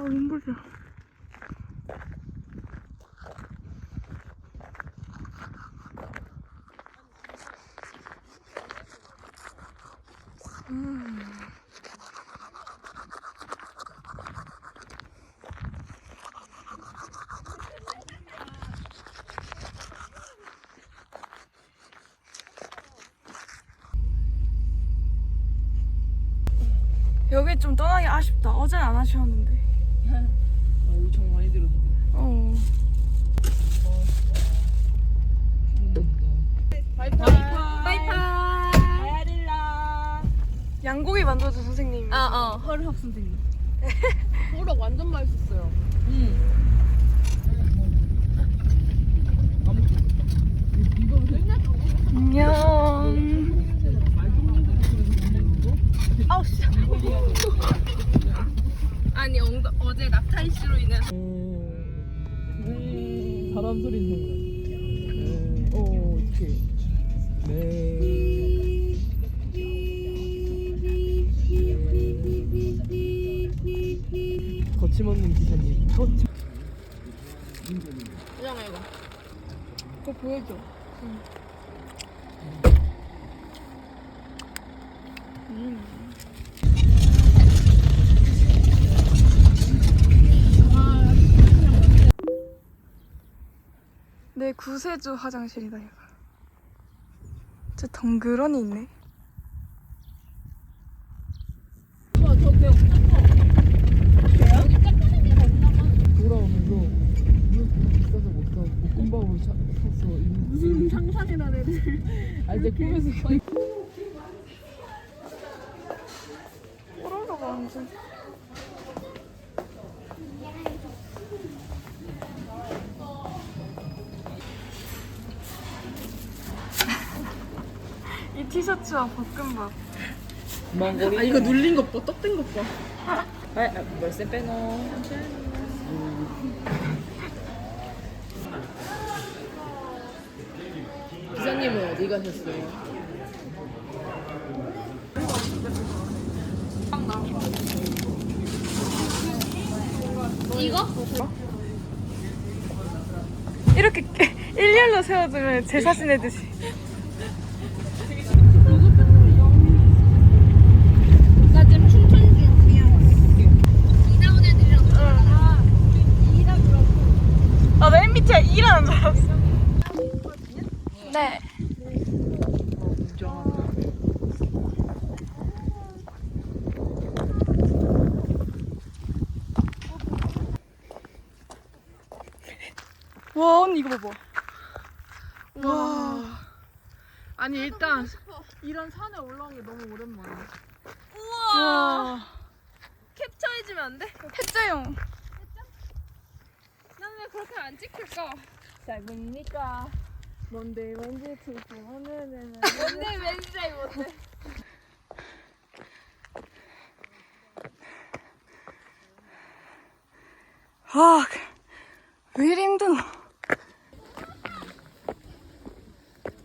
아 눈부셔. 음. 여기 좀 떠나기 아쉽다. 어제는 안 아쉬웠는데. 아, 여기 정 많이 들었는데. 어. 양고기 만들어준 선생님. 아, 어, 허르학 선생님. 호박 완전 맛있었어요. 안녕. 아우, 낙타 인해서. 사람 소리 생각. 어, 어떡해. 네. 거침없는 기사님. 거침. 이거. 보여줘. 내 구세주 화장실이다 이거. 저 덩그러니 있네. 무슨 상상이란 애들. 아니 내 꿈에서 호로로가 완전. 티셔츠와 볶음밥. 망고리. 아, 이거 눌린 것 봐, 떡 된 것 봐. 아, 아, 월세 빼노. 기사님은 어디 가셨어요? 이렇게 일렬로 세워두면 제사 지내듯이. 나 지금 춘천 중이야. 이나온 애들이랑 아, 이라고. 아, 맨 밑에 일하는 줄 알았어. 네. 와, 언니 이거 봐봐. 와. 아니 일단 이런 산에 올라온 게 너무 오랜만이야. 와. 캡처해주면 안 돼? 했죠용. 난 왜 그렇게 안 찍힐까? 짧으니까 뭔데 뭔지 투표하면은 뭔데 왠지 뭔데? 아, 왜 이리 힘드노?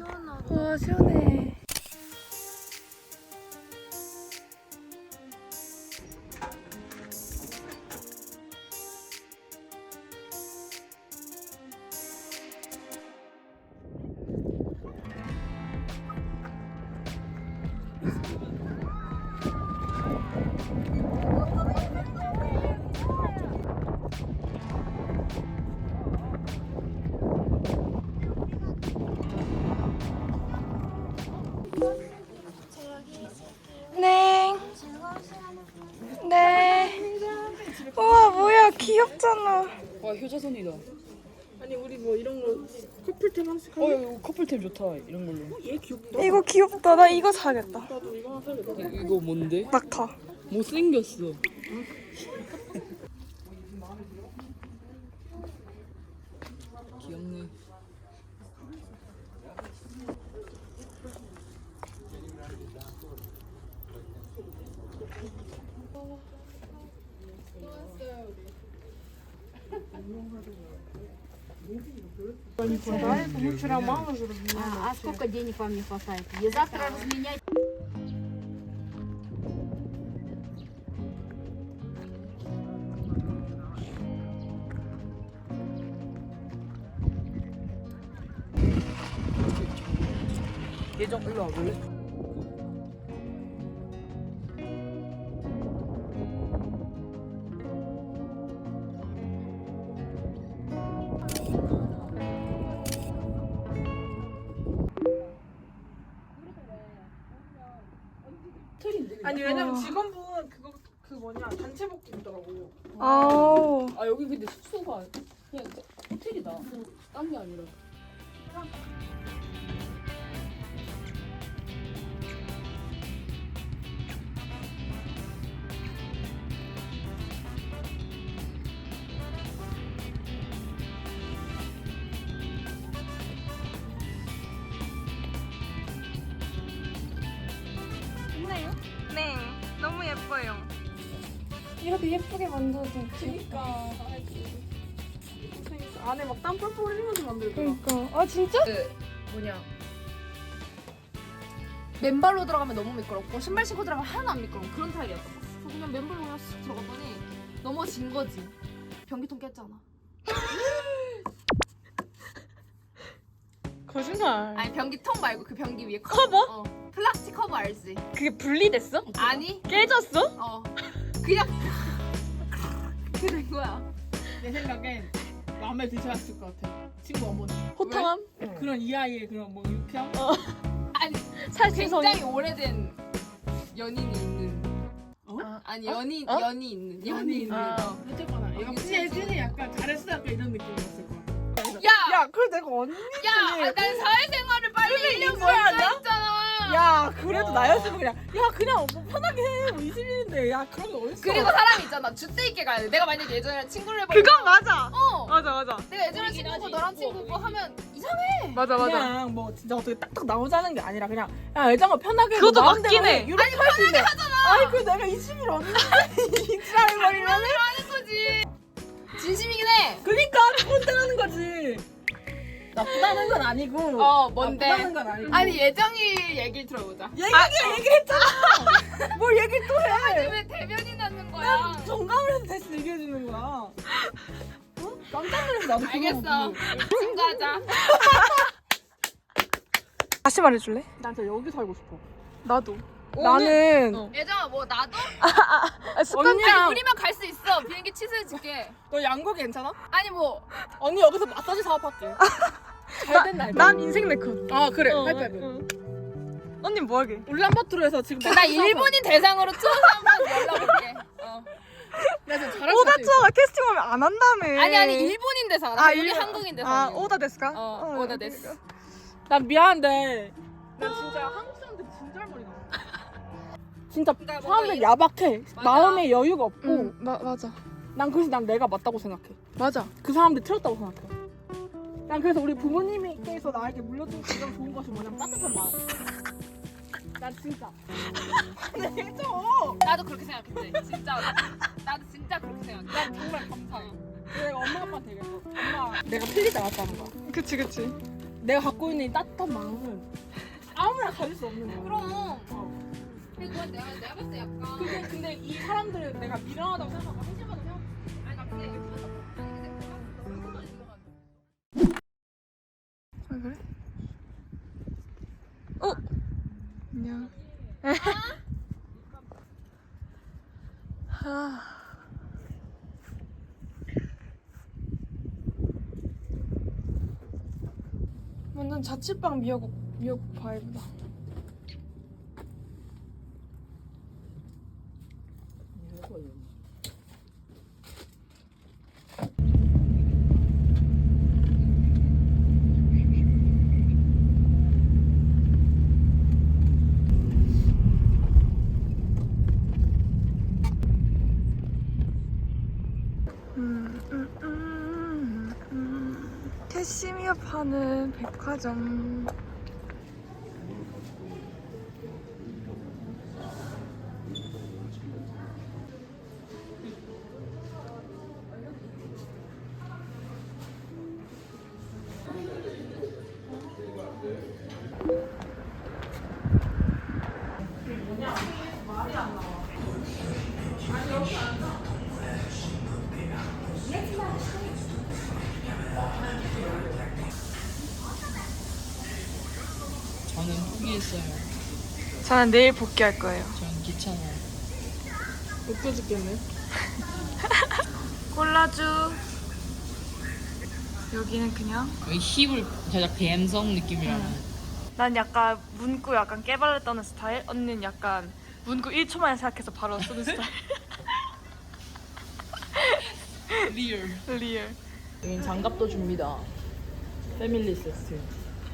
마. 와. 와 시원해. 효자손이다. 아니 우리 뭐 이런 거 커플템 하나씩 어 이거 커플템 좋다 이런 걸로. 얘 귀엽다. 이거 귀엽다. 나 이거 사야겠다. 나도 이거 하나. 이- 이거 뭔데? 낙타. 못생겼어. не хватает. Ну, вчера мало уже. разменяли. А, а сколько денег вам не хватает? Я завтра разменять. Gece uyuyor. 아 여기 근데 숙소가 그냥 호텔이다. 딴 게 아니라. 예쁘게 만들어도 그니까. 안에 막 땀 뻘뻘 흘리면서 만들더라. 그러니까. 아 진짜? 그 뭐냐 맨발로 들어가면 너무 미끄럽고 신발 신고 들어가면 하나도 안 미끄러운 그런 타입이었어 그래서 그냥 맨발로 그냥 쓱 들어갔더니 넘어진 거지 변기통 깼잖아 거짓말. 아니 변기통 말고 그 변기 위에 커버? 어 플라스틱 커버 알지? 그게 분리됐어? 아니 깨졌어? 어 그냥 그렇게 된 거야 내 생각엔 마음에 드셨을 것 같아. 친구 어머니. 호탕함? 그런 이 아이의 그런 뭐 유쾌함? 아니 살충성이. 굉장히 오래된 연인이 있는 어? 아니 연인 어? 연이 있는 연이 있는 아. 어. 어쨌거나 얘가. 예진이 약간 잘했어 약간 이런 느낌이었을 거야. 야! 야, 그래 내가 언니. 야! 아, 난 사회생활을 빨리 1년 먼저 했잖아 야, 그래도 나였으면 그냥 야 그냥 뭐 편하게 해. 뭐 20일인데 야 그런 게 어딨어? 그리고 사람이 있잖아 주대 있게 가야 돼 내가 만약에 예전에 친구를 해보면 그건 맞아. 어! 맞아 맞아. 내가 예전에 친구고 너랑 친구고 하면 이상해 맞아 맞아. 그냥 뭐 진짜 어떻게 딱딱 나오자는 게 아니라 그냥 야 애정아 편하게 그것도 뭐 마음대로 맞긴 해. 해. 이렇게 할 수 있네. 아니 그 내가 20일 언니 이지랄 버리면 하는 거지 진심이긴 해 그니까 꼰대라는 거지. 나쁘다는 건 아니고. 어, 뭔데? 나쁘다는 건 아니고. 아니 예정이 얘기를 들어보자 얘기가 얘기를 했잖아. 뭘 얘기를 또 해. 왜 대변이 나는 거야 정감을 해서 다시 얘기해 주는 거야. 어? 깜짝 놀라서 나도 그거 알겠어 보고. 친구하자 다시 말해줄래? 난 진짜 여기 살고 싶어. 나도. 나는 어. 예정아 뭐 나도? 아, 습관 아니 언니랑 우리만 갈 수 있어 비행기 취소해 줄게 너 양고기 괜찮아? 아니 뭐 언니 여기서 마사지 사업할게. 잘 된다. 이거. 난 인생 네컷. 아 그래. 어, 하이파이브. 응. 언니 뭐 하게? 울란바토르에서 지금 나 일본인 대상으로 투어서 한번 연락 올게 어. 나 지금 잘할 수 오다 있어. 투어가 캐스팅하면 안 한다며. 아니 아니 일본인 대상 나 우리 한국인 대상 아 오다 데스까? 어 오다 됐어 난 미안한데 난 진짜 한국 사람들 진짜 할머니 나. 진짜 그러니까 뭔가 사람들 이- 야박해. 맞아. 마음에 여유가 없고 응, 마, 맞아. 난 그래서 난 내가 맞다고 생각해. 맞아. 그 사람들 틀렸다고 생각해. 난 그래서 우리 부모님께서 나에게 물려준 가장 좋은 것이 뭐냐면 따뜻한 마음. 난 진짜. 네, 해줘. 나도 그렇게 생각했대 진짜 나도 진짜 그렇게 생각해 난 정말 감사해. 내가 엄마 아빠한테 얘기했어. 엄마 내가 틀리지 않았다는 거야. 그치 그치. 내가 갖고 있는 이 따뜻한 마음은 아무나 가질 수 없는 거야. 그럼 어. 근데 그건 내가 내가 봤을 때 약간 근데 근데 이 사람들은 내가 미련하다고 생각하고 한심 완전 자취방 미역국 미역국 바이브다. 캐시미어 파는 백화점. 저는 포기했어요. 저는 내일 복귀할 거예요. 저는 귀찮아요. 웃겨 죽겠네. 콜라주. 여기는 그냥 여기 힙을 살짝 갬성 느낌이라는. 난 약간 문구 약간 깨발려 떠는 스타일. 언니는 약간 문구 1초만 생각해서 바로 쓰는 스타일. 리얼. 리얼. 여긴 장갑도 줍니다. 패밀리 세트.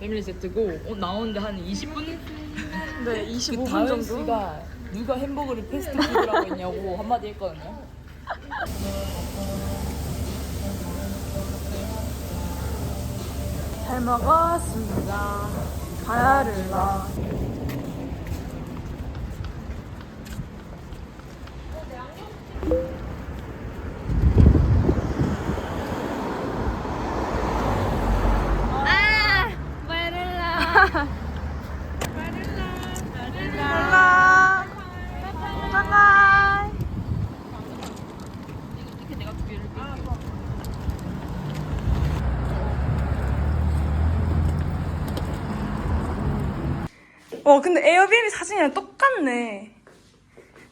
패밀리 세트고 어, 나오는데 한 20분? 네, 그 25분 다은 정도. 씨가 누가 햄버거를 패스트푸드라고 했냐고 한마디 했거든요. 잘 먹었습니다. 바야를라. 몰라. 바이바이. 와 근데 에어비앤비 사진이랑 똑같네.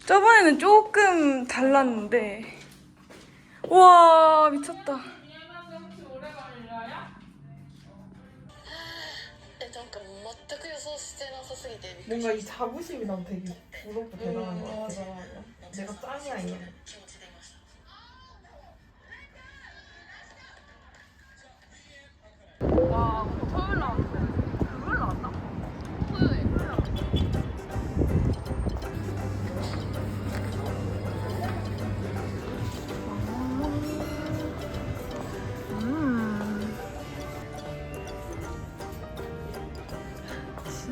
저번에는 조금 달랐는데. 와 미쳤다. 全く予想してなさすぎてびっくり 뭔가 이 자부심이 난 되게 부럽고 대단한 것 같아. 내가 짱이 아니야.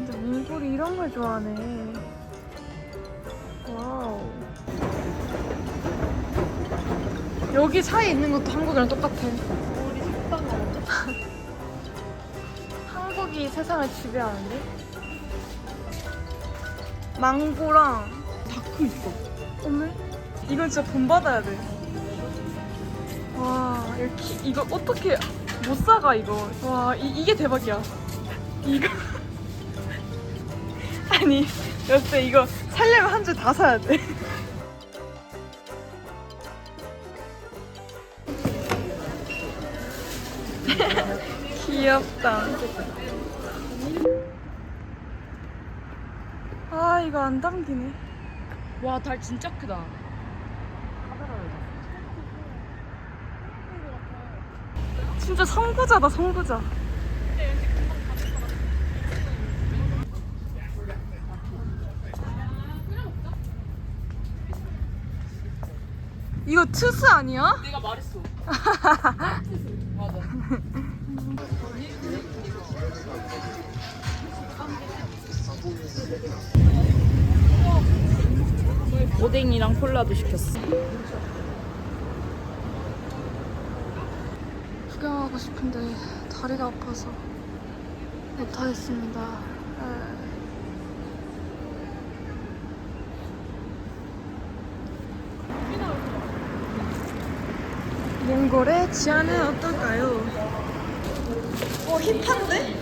진짜 몽골이 이런 걸 좋아하네. 와우. 여기 차에 있는 것도 한국이랑 똑같아. 우리 식당 가면 한국이 세상을 지배하는데? 망고랑 다크 있어. 오늘 이건 진짜 돈 받아야 돼. 와, 이렇게 이거 어떻게 못 사가 이거. 와, 이, 이게 대박이야. 이거 아니 여태 이거 살려면 한 줄 다 사야 돼. 귀엽다. 아 이거 안 담기네. 와 달 진짜 크다. 진짜 선구자다 선구자. 이거 트스 아니야? 내가 말했어. 맞아. 오뎅이랑 콜라도 시켰어. 구경하고 싶은데 다리가 아파서 못하겠습니다. 에. 몽골의 지하는 어떨까요? 어 힙한데?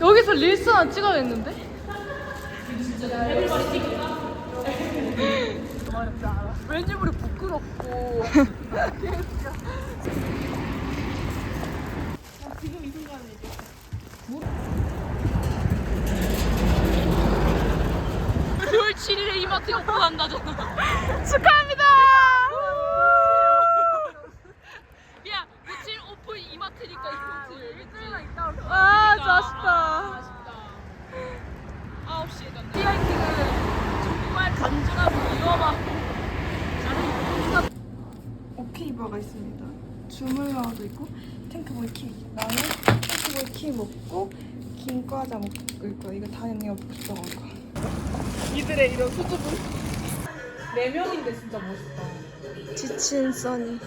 여기서 릴스 하나 찍어야겠는데? 왠지 모르게 부끄럽고. 지금 이 순간에 이제 6월 7일에 이마트 오픈한다잖아. 축하합니다! 야, 며칠 오픈 이마트니까 이마트. 일주일만 있다 올 아, 진짜 아쉽다. 아쉽다. 9시에 간다. 하이킹은 정말 간절하고 위험하고 오케이 바가 있습니다. 주물러도 있고 탱크보이 키 나는 탱크보이 키 먹고 김과자 먹을 거야 이거 다 언니가 먹을 거야 이들의 이런 수줍음. 네 명인데 진짜 멋있다. 지친 써니